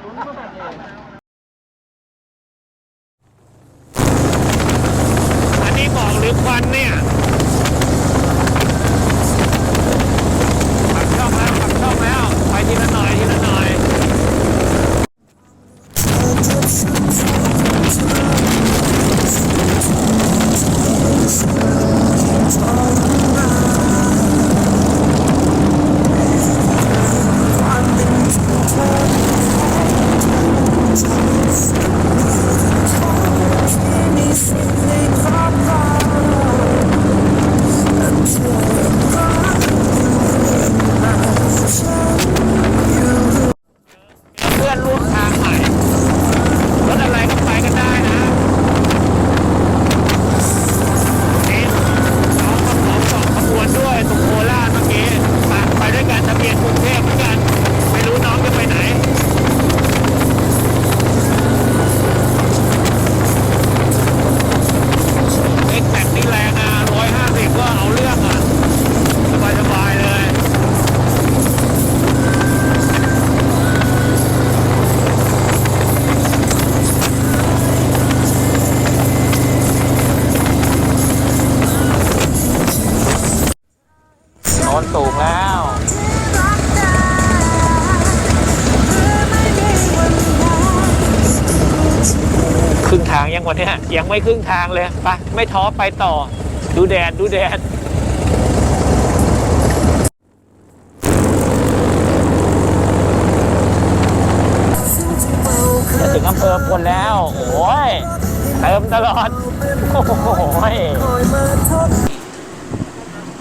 そんなこと。 ไม่ครึ่งทางเลยไปไม่ท้อไปต่อ ดูแดดดูแดดจะถึงอำเภอพลแล้วโอ้ยเติมตลอดโอ้ย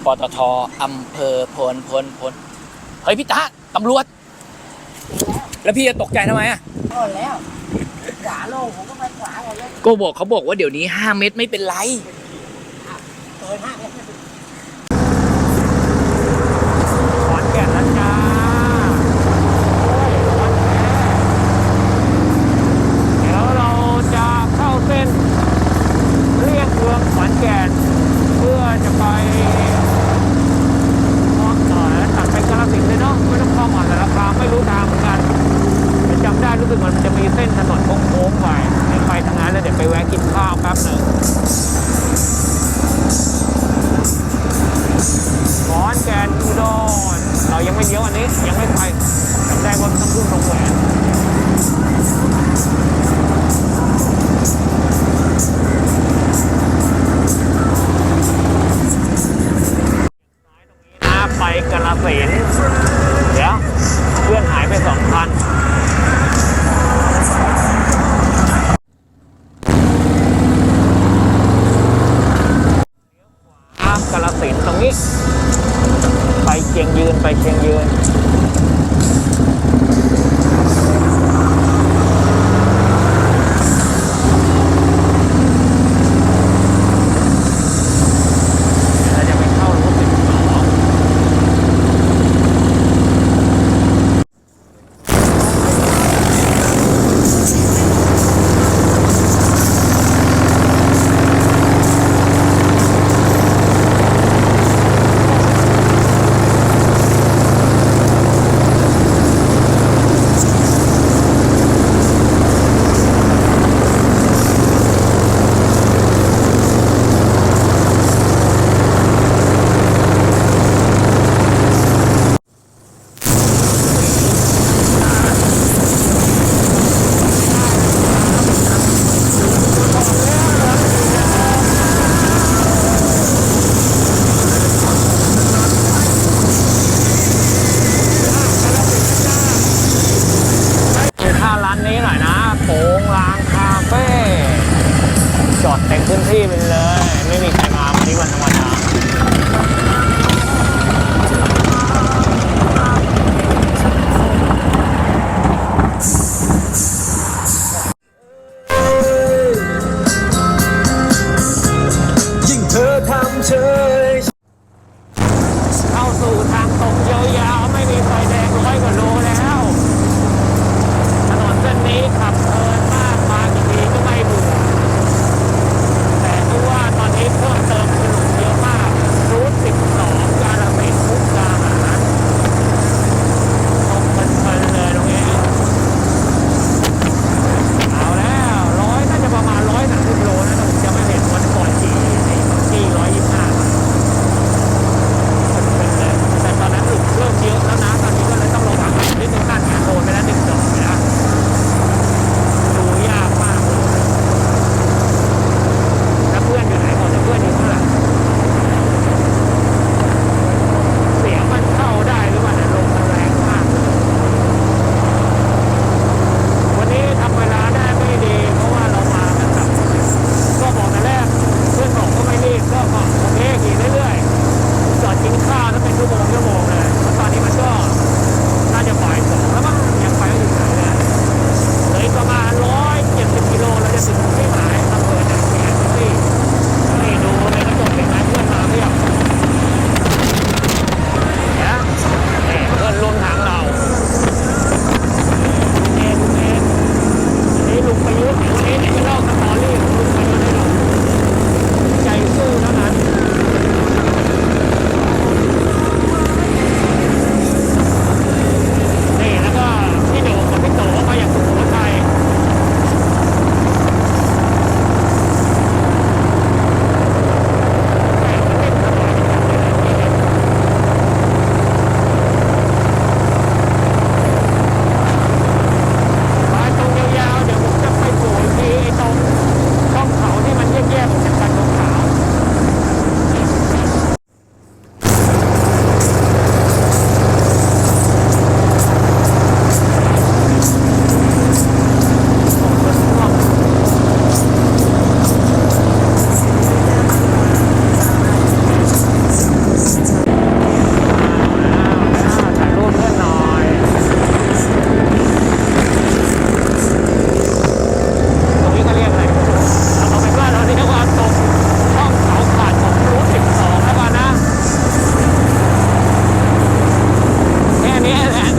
ปตทอำเภอพลพลพลเฮ้ยพี่ตาตำรวจ แล้วพี่จะตกใจทำไมอะอ่อนแล้ว ขวาโลผมก็ไปขวาเลยก็บอกเขาบอกว่าเดี๋ยวนี้ห้าเม็ดไม่เป็นไร เกินห้า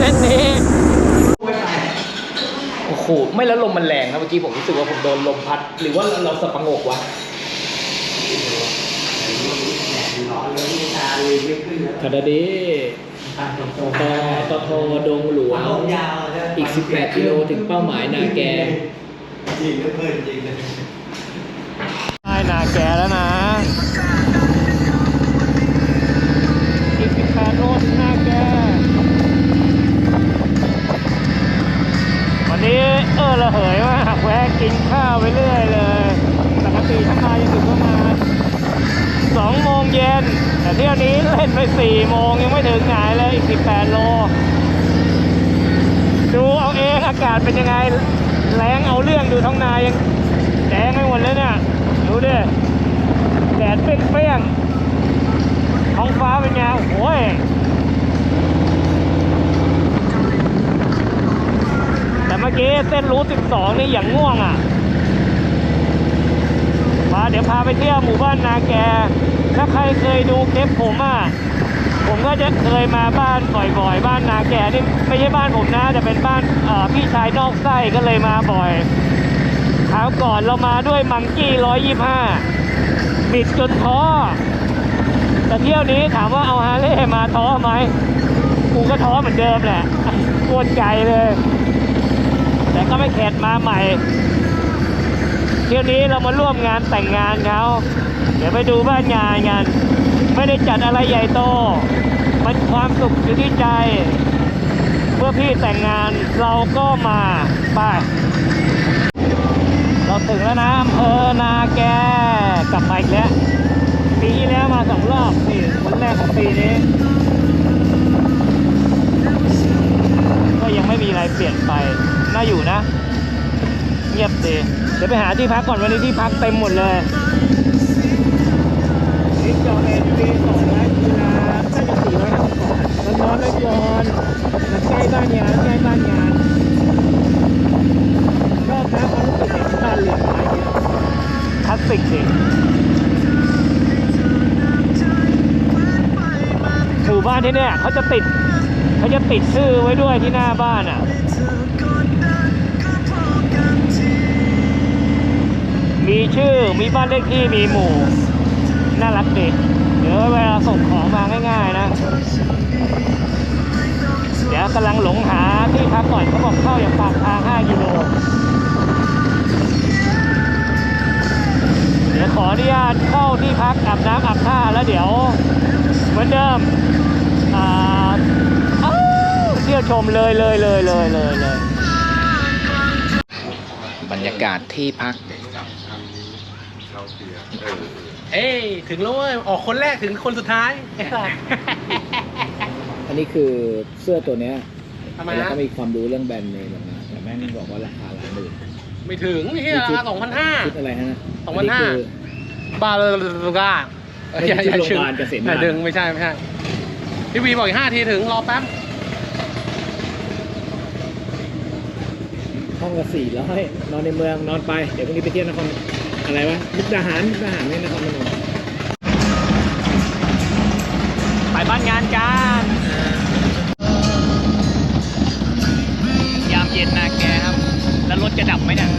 เส้นนี้ โอ้โห ไม่แล้วลมมันแรงนะเมื่อกี้ผมรู้สึกว่าผมโดนลมพัด หรือว่าเราสะพังกวะคาดาเดตตทดงหลวง อีก 18กิโลถึงเป้าหมายนาแกจริงเพื่อนจริงเลยใช่นาแกแล้วนะ ออระเหยมากแวะกินข้าวไปเรื่อยเลยปกติถ้ามาจะถึงประมาณสองโมงเย็นแต่เที่ยวนี้เล่นไปสี่โมงยังไม่ถึงไหนเลยอีก18โล ดูเอาเองอากาศเป็นยังไง แรงเอาเรื่องดูท้องนายังแดงไปหมดเลยเนี่ยดูดิแดดเปรี้ยงๆท้องฟ้าเป็นไงโอ้ย แต่ เมื่อกี้เส้นรูท12นี่อย่างง่วงอะมาเดี๋ยวพาไปเที่ยวหมู่บ้านนาแก ถ้าใครเคยดูคลิปผมอะผมก็จะเคยมาบ้านบ่อยๆ บ้านนาแกนี่ไม่ใช่บ้านผมนะแต่เป็นบ้านพี่ชายนอกไส้ก็เลยมาบ่อยคราวก่อนเรามาด้วยมังกี้ร้อยยี่ห้าบิดจนท้อแต่เที่ยวนี้ถามว่าเอาฮาเลย์มาท้อไหมกูก็ท้อเหมือนเดิมแหละปวดใจเลย แต่ก็ไม่เข็ดมาใหม่ เที่ยวนี้เรามาร่วมงานแต่งงานเขาเดี๋ยวไปดูบ้านงานกัน ไม่ได้จัดอะไรใหญ่โต มันความสุขอยู่ที่ใจ เมื่อพี่แต่งงานเราก็มาไปเราถึงแล้วนะอำเภอนาแกกลับมาอีกแล้วปีที่แล้วมาสองรอบนี่วันแรกของปีนี้ ยังไม่มีอะไรเปลี่ยนไป น่าอยู่นะ เงียบดีเดี๋ยวไปหาที่พักก่อนวันนี้ที่พักเต็มหมดเลยนี่จอเอ็นวีสองร้อยกีฬาน่าจะสี่ร้อยห้าสิบบาทมันนอนไว้ก่อนมันใกล้บ้านงานใกล้บ้านงานชอบนะความรู้สึกเด็กบ้านเรียนไม้เนี่ยคลาสสิกจริงหมู่บ้านที่เนี่ยเขาจะติด เขาจะติดชื่อไว้ด้วยที่หน้าบ้านอะ มีชื่อ มีบ้านเลขที่ มีหมู่ น่ารักดีเดี๋ยวเวลาส่งของมาง่าย ๆ นะ เดี๋ยวกำลังหลงหาที่พักก่อนเขาบอกเข้าอย่างปากทาง 5 กิโล เดี๋ยวขออนุญาตเข้าที่พักอาบน้ำอาบท่าแล้วเดี๋ยวเหมือนเดิม อ่าอ้าวเที่ยว ชมเลยเลยเลยเลยเลยเลยบรรยากาศที่พัก เอ้ยถึงแล้วเว้ยออกคนแรกถึงคนสุดท้ายอันนี้คือเสื้อตัวเนี้ยทำไมแล้วก็มีความรู้เรื่องแบรนด์เนมแบบนะแต่แม่งบอกว่าราคาหลายหมื่นไม่ถึงนี่ราคาสองพันห้า ชุดอะไรฮะสองพันห้า คืบาร์ลูกาไม่ใช่ชุดโรงพยาบาลเกษมอย่าดึงไม่ใช่ไม่ใช่พี่วีบอกอีกห้าทีถึงรอแป๊บ ห้องละสี่ร้อยนอนในเมืองนอนไป เดี๋ยวพรุ่งนี้ไปเที่ยวนครอะไรวะมุกดาหารมุกดาหารนี่นครพนมไปบ้านงานกันยามเย็นนาแกครับ แล้วรถจะดับไหมเนี่ย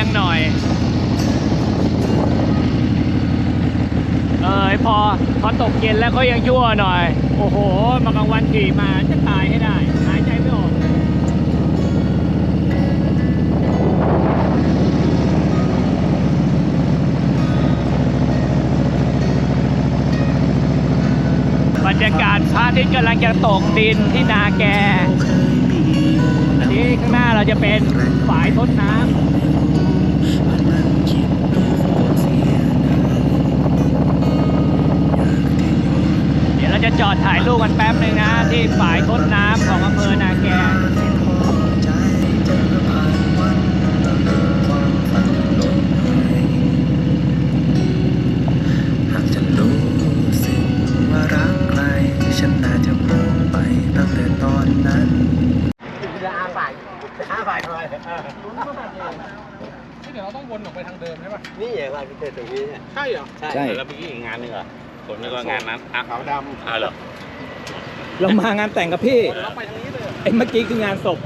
ยงเอียงๆหน่อย เออพอพอตกเย็นแล้วก็ยังชั่วหน่อย โอ้โห มากลางวันขี่มาจะตายให้ได้ หายใจไม่ออกบบรรยากาศพระอาทิตย์กำลังจะตกดินที่นาแกอันนี้ข้างหน้าเราจะเป็นฝายทดน้ำ เดี๋ยวเราจะจอดถ่ายรูปกันแป๊บหนึ่งนะ ที่ฝายทดน้ำของอำเภอนาแก ช่เหรอใช่ใช่ แล้วเมื่อกี้อีกงานหนึ่งเหรอผมนึกว่างานนั้นอะขาวดำอ้าวเหรอเรามางานแต่งกับพี่เราไปทางนี้เลยไอ้เมื่อกี้คืองานศพ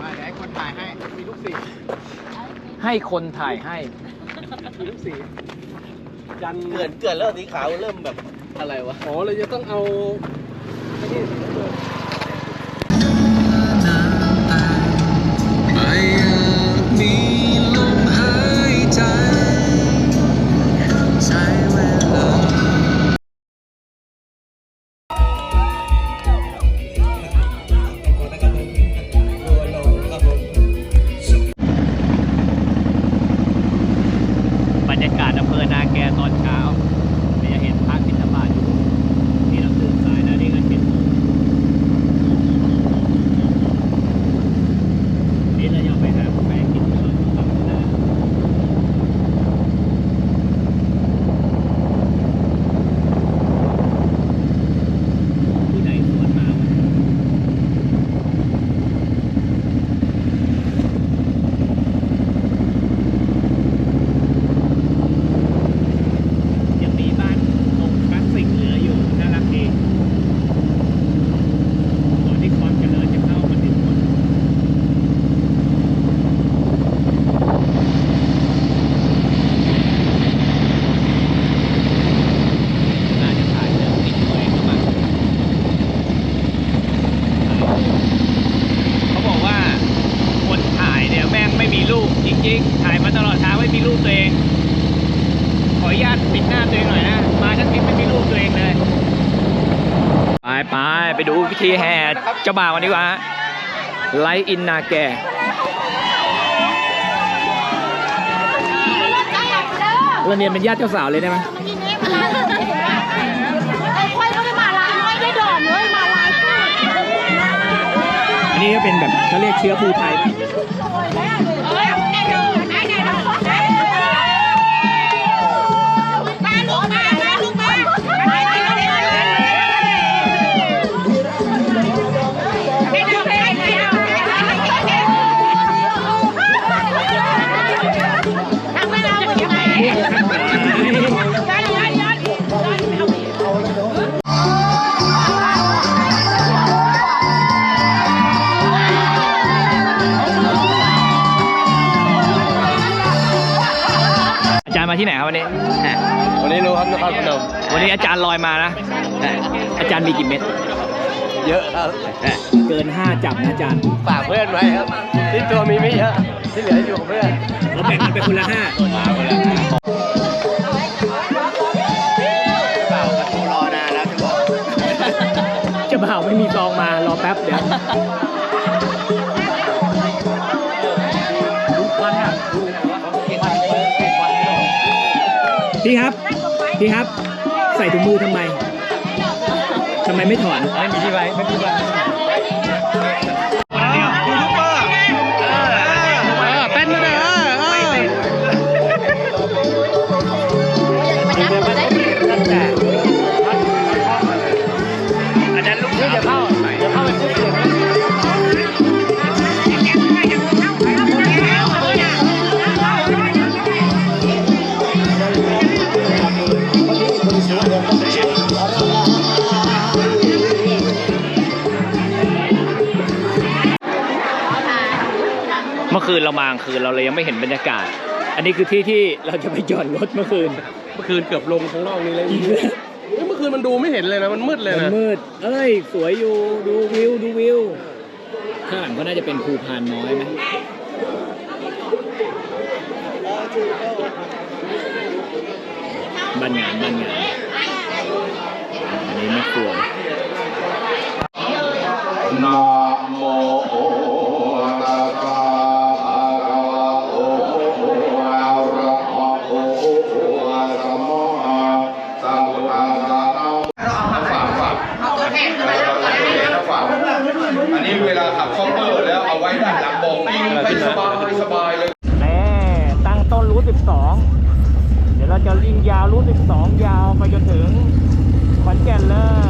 มาเดี๋ยวให้คนถ่ายให้ มีลูกศิษย์ให้คนถ่ายให้ มีลูกศิษย์ยันเกิดเกิดเริ่มสีขาวเริ่มแบบอะไรวะ อ๋อเราจะต้องเอาไอ้นี่ เจ้าบ่าวันดีกว่าไลอินนาแกเราเนียนเป็นญาติเจ้าสาวเลยได้ไหมค่อยก็ไม่มาลายไม่ได้ดอมเลยมาลายอันนี้ก็เป็นแบบเขาเรียกเชื้อภูไทย ที่ไหนครับวันนี้ วันนี้รู้ครับนครพนมวันนี้อาจารย์ลอยมานะ อาจารย์มีกี่เม็ด เยอะครับเกิน5จับนะอาจารย์ ฝากเพื่อนไว้ครับ ที่ตัวมีไม่เยอะที่เหลืออยู่กับเพื่อนเราแบ่งกันไปคนละห้ามาคนละเปล่าประตูรอนานแล้วจะบอกเจ้าบ่าวไม่มีซองมารอแป๊บเดี๋ยว พี่ครับ พี่ครับ ใส่ถุงมือทำไมทำไมไม่ถอน ไม่มีที่ไว้ไม่มีที่ไว้ เรามากลงคืนเราเลยยังไม่เห็นบรรยากาศ อันนี้คือที่ที่เราจะไปจอดรถเมื่อคืน เมื่อคืนเกือบลงข้างนอกนี่เลยเมื่อคืนมันดูไม่เห็นเลยนะ มันมืดเลยนะมืด เอ้ย สวยอยู่ ดูวิว ดูวิว ข้างหลังก็น่าจะเป็นภูพานน้อยไหมบ้านงานบ้านงาน อันนี้ไม่กลัวร นอ ยาวรูทองยาวไปจนถึงขอนแก่นเลย